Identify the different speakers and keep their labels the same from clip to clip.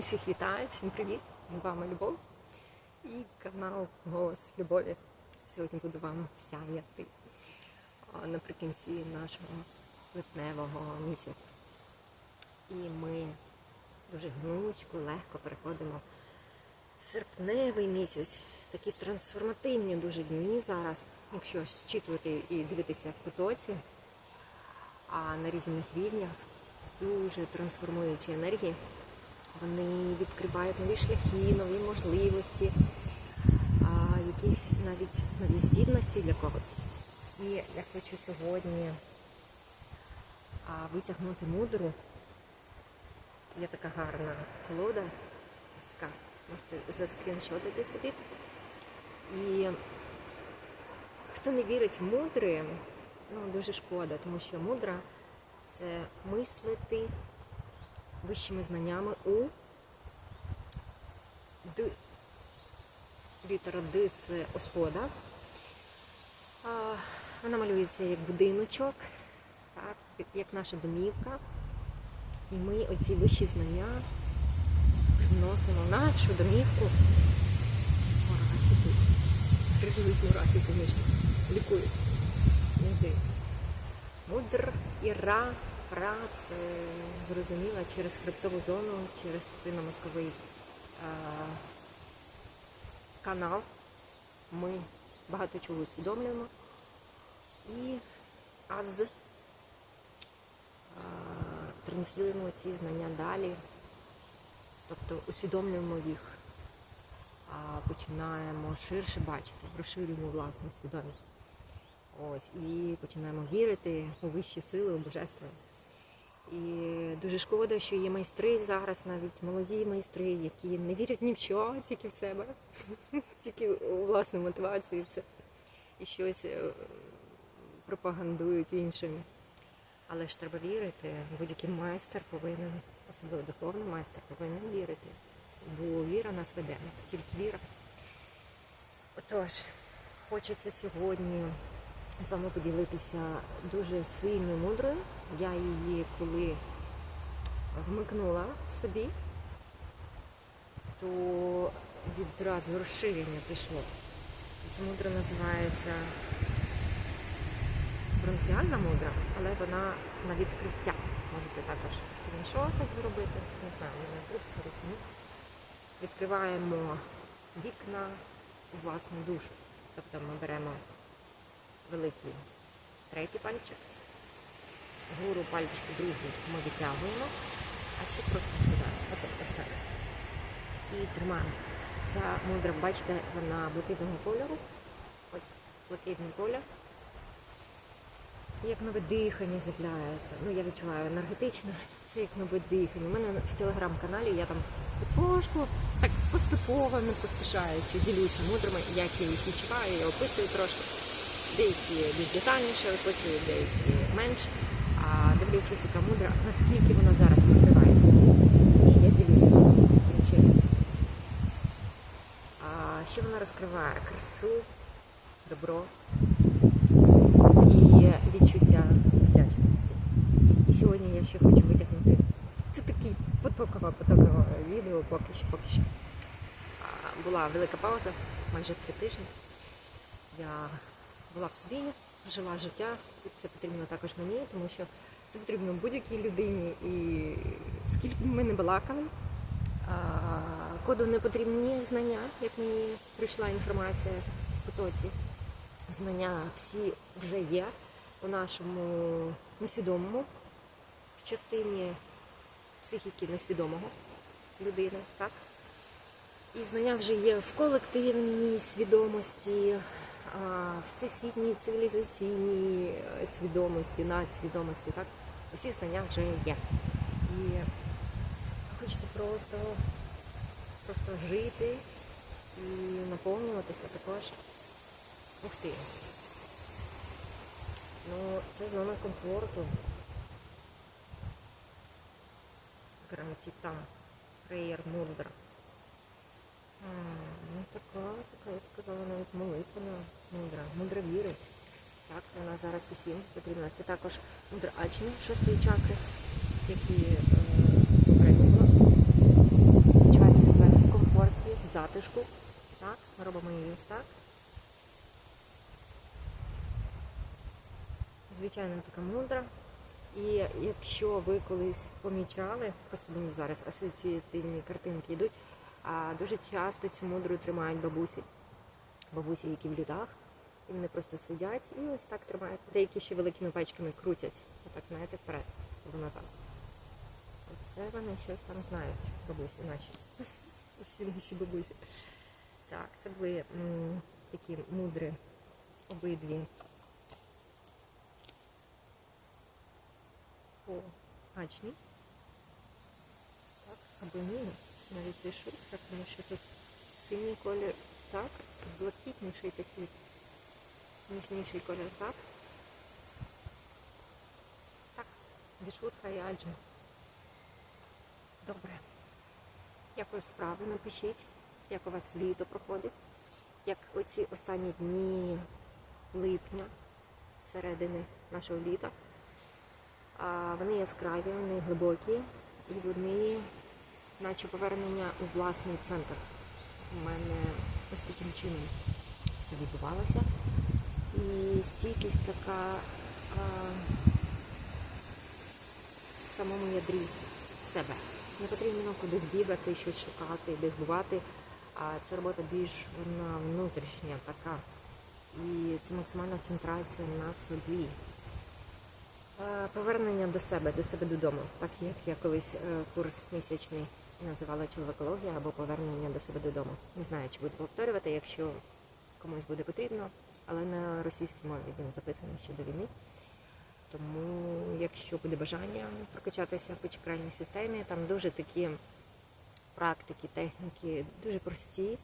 Speaker 1: Усіх вітаю, всім привіт! З вами Любов і канал Голос Любові. Сьогодні буду вам сяяти наприкінці нашого липневого місяця. І ми дуже гнучко, легко переходимо в серпневий місяць. Такі трансформативні дуже дні зараз, якщо зчитувати і дивитися в потоці, а на різних рівнях дуже трансформуючі енергії. Вони відкривають нові шляхи, нові можливості, якісь навіть нові здібності для когось. І я хочу сьогодні витягнути мудру. Є така гарна колода, ось така, можете заскріншотити собі. І хто не вірить в мудри, ну дуже шкода, тому що мудра це мислити вищими знаннями у Д. Літера Д це Господа. Вона малюється як будиночок, так, як наша домівка. І ми оці вищі знання вносимо в нашу домівку. Мурахи тут. Гризують мурахи нижні. Лікують язик. Мудр і ра. Ра це зрозуміло через хребтову зону, через спинномозковий е, канал. Ми багато чого усвідомлюємо. І аз е, транслюємо ці знання далі, тобто усвідомлюємо їх, починаємо ширше бачити, розширюємо власну свідомість. Ось, і починаємо вірити у вищі сили, у божество. І дуже шкода, що є майстри зараз, навіть молоді майстри, які не вірять ні в що, тільки в себе, тільки у власну мотивацію і все. І щось е, пропагандують іншим. Але ж треба вірити. Будь-який майстер повинен, особливо духовний майстер, повинен вірити. Бо віра нас веде, тільки віра. Отож, хочеться сьогодні з вами поділитися дуже сильною мудрою. Я її коли вмикнула в собі, то відразу розширення пішло. Ця мудра називається бронхіальна мудра, але вона на відкриття. Можете також скріншоти зробити, не знаю, мене просто руку. Відкриваємо вікна у власну душу. Тобто ми беремо великий третій пальчик, гору пальчик другий ми витягуємо, а ці просто сідаємо. Оце ось так. І тримаємо. Ця мудра, бачите, вона блакитного кольору. Ось блакитний колір. Як нове дихання з'являється. Ну, я відчуваю енергетично, це як нове дихання. У мене в телеграм-каналі я там потрошку, так поступово, не поспішаючи, ділюся мудрами, як я їх відчуваю, я описую трошки. Деякі більш детальніше описую, деякі менш. А дивлячись, яка мудра, наскільки вона зараз відкривається. І я ділюся таким чином. Що вона розкриває? Красу, добро і відчуття вдячності. І сьогодні я ще хочу витягнути. Це такий потокове потокове відео, поки що, поки що. Була велика пауза, майже три тижні. Я була в собі, жила життя, і це потрібно також мені, тому що це потрібно будь-якій людині. І скільки ми не балакали, коду не потрібні знання, як мені прийшла інформація в потоці. Знання всі вже є у нашому несвідомому, в частині психіки несвідомого людини, так? І знання вже є в колективній свідомості, всесвітній цивілізаційній е, свідомості, надсвідомості, так? Усі знання вже є. І хочеться просто, просто жити і наповнюватися також. Ух ти. Ну, це зона комфорту. Граматіта. Преєр мудра. Ну, така, така, я б сказала, навіть молитвена мудра. Мудра віри. Так, вона зараз усім потрібна. Це також мудра ачні шостої чакри, які е, попередньо була. затишку. Так, ми робимо її ось так. Звичайно, така мудра. І якщо ви колись помічали, просто мені зараз асоціативні картинки йдуть, а дуже часто цю мудру тримають бабусі. Бабусі, які в літах, і вони просто сидять і ось так тримають. Деякі ще великими пачками крутять. Отак, знаєте, вперед або назад. Це вони щось там знають, бабусі наші. Усі наші бабусі. Так, це були м, такі мудри обидві. По Ачні. Або ні, навіть вишивка, тому що тут синій колір, так, блакитніший такий, ніжніший колір, так. Так, вішутка і аджа. Добре. Як справи, напишіть, як у вас літо проходить, як оці останні дні липня, середини нашого літа. Вони яскраві, вони глибокі і вони, наче повернення у власний центр. У мене ось таким чином все відбувалося. І стійкість така а, в самому ядрі себе. Не потрібно кудись бігати, щось шукати, десь бувати. А це робота більш вона внутрішня така. І це максимальна центрація на собі. Е, Повернення до себе, до себе додому, так як я колись е, курс місячний називала чоловікологія або повернення до себе додому. Не знаю, чи буду повторювати, якщо комусь буде потрібно, але на російській мові він записаний ще до війни. Тому, якщо буде бажання прокачатися по чакральній системі, там дуже такі практики, техніки дуже прості,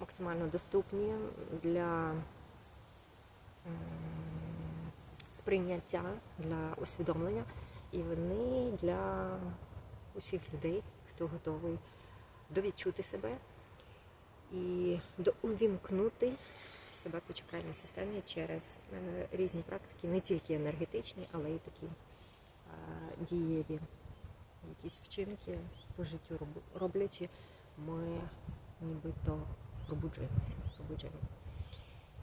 Speaker 1: максимально доступні для сприйняття, для усвідомлення. І вони для усіх людей, хто готовий довідчути себе і увімкнути себе по чакральній системі через е, різні практики, не тільки енергетичні, але й такі дієві якісь вчинки по життю роб- роблячи, ми нібито пробуджуємося, пробуджуємо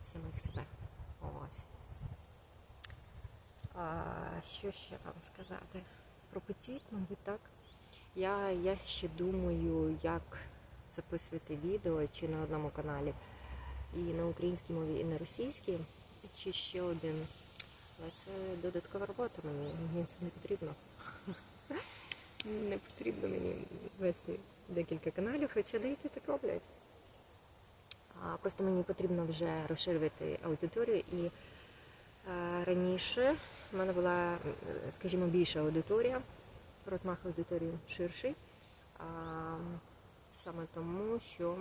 Speaker 1: самих себе. Ось. А, що ще вам сказати? Про потік, мабуть, так. Я, я ще думаю, як записувати відео чи на одному каналі і на українській мові, і на російській, чи ще один. Але це додаткова робота мені, мені це не потрібно. Не потрібно мені вести декілька каналів, хоча деякі так роблять. Просто мені потрібно вже розширювати аудиторію. І е, раніше в мене була, скажімо, більша аудиторія, розмах аудиторії ширший. А, саме тому, що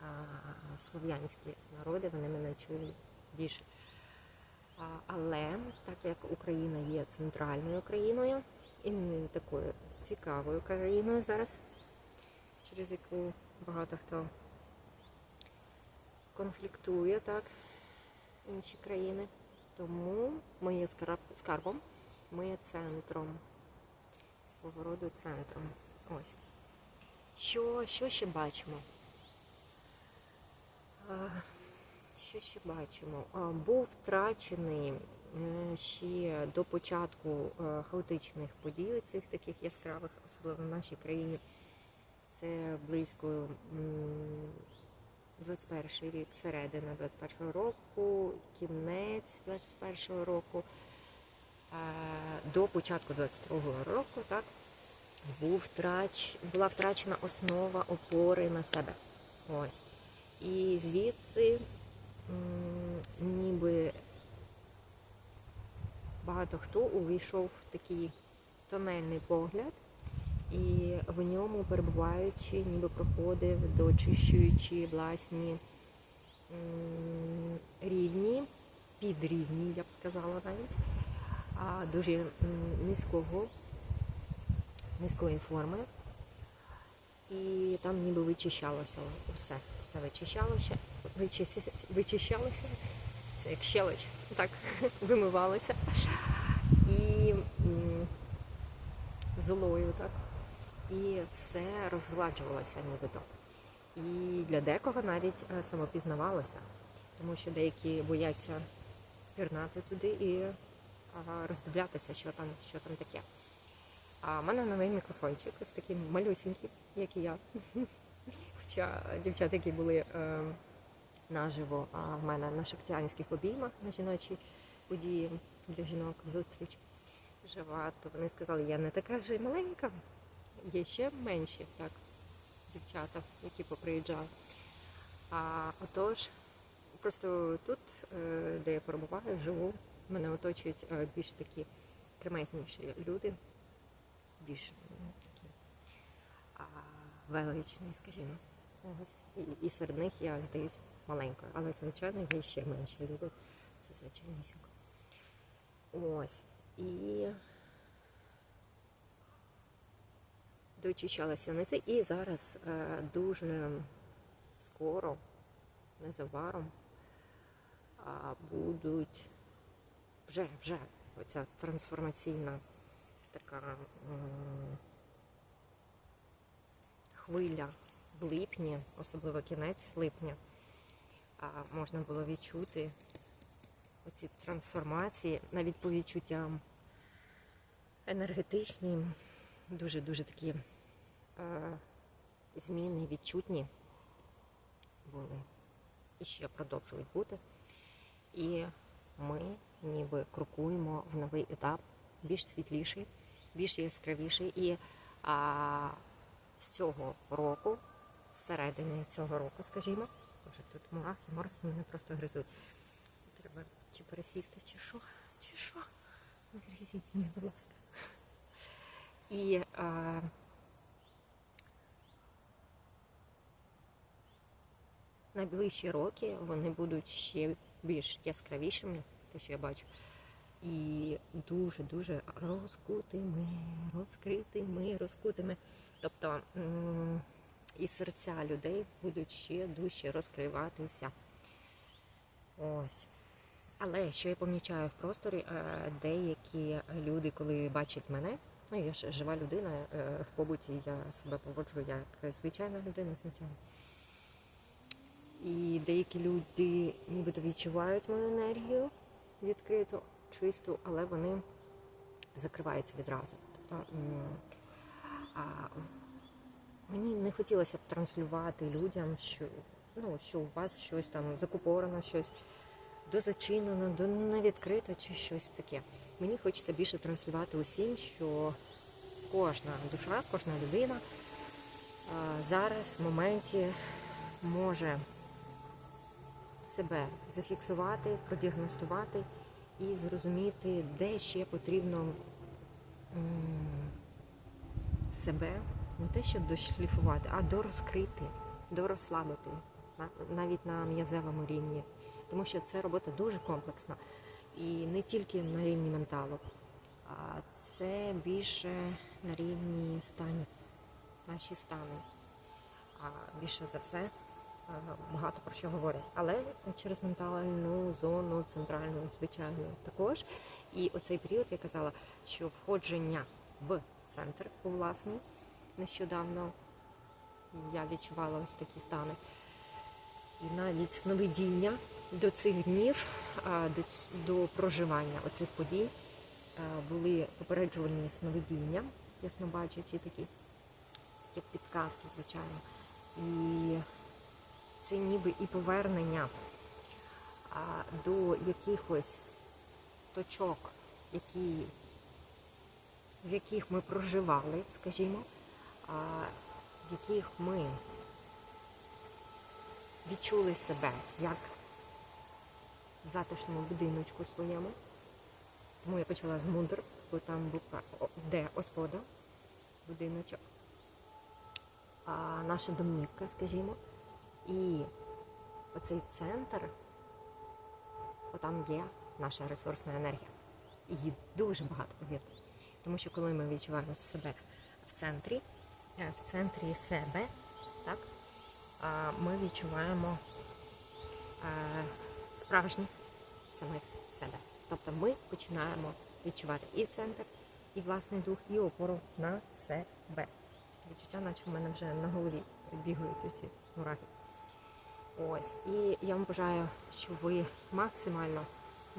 Speaker 1: а, слов'янські народи вони мене чують більше. А, але так як Україна є центральною країною і не такою цікавою країною зараз, через яку багато хто конфліктує так, інші країни, тому ми є скарбом, ми є центром, свого роду центром. Ось. Що, що ще бачимо? Що ще бачимо? Був втрачений е, ще до початку е, хаотичних подій, цих таких яскравих, особливо в нашій країні. Це близько м, 21 рік, середина 21 року, кінець 21 року, е, до початку 22 року, так, був втрач, була втрачена основа опори на себе. Ось. І звідси ніби багато хто увійшов в такий тонельний погляд, і в ньому перебуваючи, ніби проходив, дочищуючи власні рівні, підрівні, я б сказала навіть, а дуже низького, низької форми. І там ніби вичищалося усе. Все вичищалося, вичисі- вичищалося. Це як щелоч, так, вимивалося. І золою, так. І все розгладжувалося нібито. І для декого навіть е, самопізнавалося, тому що деякі бояться пірнати туди і роздивлятися, що там, що там таке. А в мене новий мікрофончик, ось такий малюсенький, як і я. Хоча дівчата, які були е, наживо, а в мене на шахтянських обіймах на жіночій події для жінок зустріч жива, то вони сказали, я не така вже й маленька, є ще менші, так, дівчата, які поприїжджали. А отож, просто тут, е, де я перебуваю, живу, мене оточують е, більш такі кремезніші люди, більш такі величні, скажімо. Ось. І, і серед них я здаюсь маленькою, але звичайно є ще менші люди. Це звичайнісінько. Ось. І дочищалася низи. І зараз е, дуже скоро, незабаром, а, будуть вже, вже оця трансформаційна така хвиля в липні, особливо кінець липня, можна було відчути оці трансформації, навіть по відчуттям енергетичні, дуже-дуже такі е, зміни відчутні були і ще продовжують бути. І ми ніби крокуємо в новий етап, більш світліший, більш яскравіший. І а, з цього року, з середини цього року, скажімо, Боже, тут мурахи, морозки мене просто гризуть. Треба чи пересісти, чи що, чи що. Не гризіть мене, будь ласка. І е, найближчі роки вони будуть ще більш яскравішими, те, що я бачу. І дуже-дуже розкутими, розкритими, розкутими. Тобто і серця людей будуть ще дужче розкриватися. Ось. Але що я помічаю в просторі, е, деякі люди, коли бачать мене, ну я ж жива людина, е, в побуті я себе поводжу як звичайна людина, звичайно. І деякі люди нібито відчувають мою енергію відкрито, чисту, але вони закриваються відразу. Тобто а, мені не хотілося б транслювати людям, що, ну, що у вас щось там закупорено, щось дозачинено, до невідкрито чи щось таке. Мені хочеться більше транслювати усім, що кожна душа, кожна людина а, зараз в моменті може себе зафіксувати, продіагностувати і зрозуміти, де ще потрібно себе не те, що дошліфувати, а дорозкрити, дорозслабити на- навіть на м'язевому рівні. Тому що це робота дуже комплексна. І не тільки на рівні менталу, а це більше на рівні станів, наші стани. А більше за все багато про що говорять. Але через ментальну зону, центральну, звичайно, також. І оцей період я казала, що входження в центр у власний нещодавно я відчувала ось такі стани. І навіть сновидіння до цих днів, до, до проживання оцих подій були попереджувальні сновидіння, яснобачачі такі, як підказки, звичайно. І це ніби і повернення до якихось точок, які, в яких ми проживали, скажімо, в яких ми відчули себе як в затишному будиночку своєму. Тому я почала з мудр, бо там був де господа, будиночок, а наша домівка, скажімо. І оцей центр, отам є наша ресурсна енергія. Її дуже багато, повірте. Тому що коли ми відчуваємо себе в центрі, е, в центрі себе, так, ми відчуваємо е, справжніх самих себе. Тобто ми починаємо відчувати і центр, і власний дух, і опору на себе. відчуття, наче в мене вже на голові бігають ці мурахи. Ось. І я вам бажаю, щоб ви максимально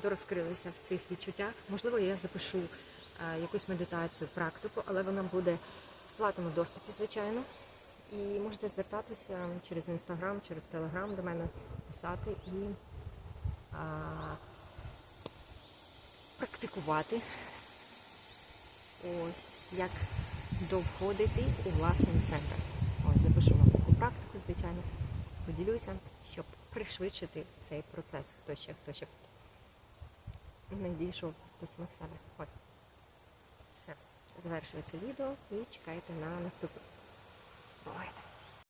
Speaker 1: дорозкрилися в цих відчуттях. Можливо, я запишу е, якусь медитацію, практику, але вона буде в платному доступі, звичайно. І можете звертатися через інстаграм, через телеграм до мене писати і а, практикувати. Ось як довходити у власний центр. Ось запишу вам таку практику, звичайно. Поділюся, пришвидшити цей процес. Хто ще, хто ще надійшов до самих себе. Ось. Все. Завершується відео і чекайте на наступне. Бувайте!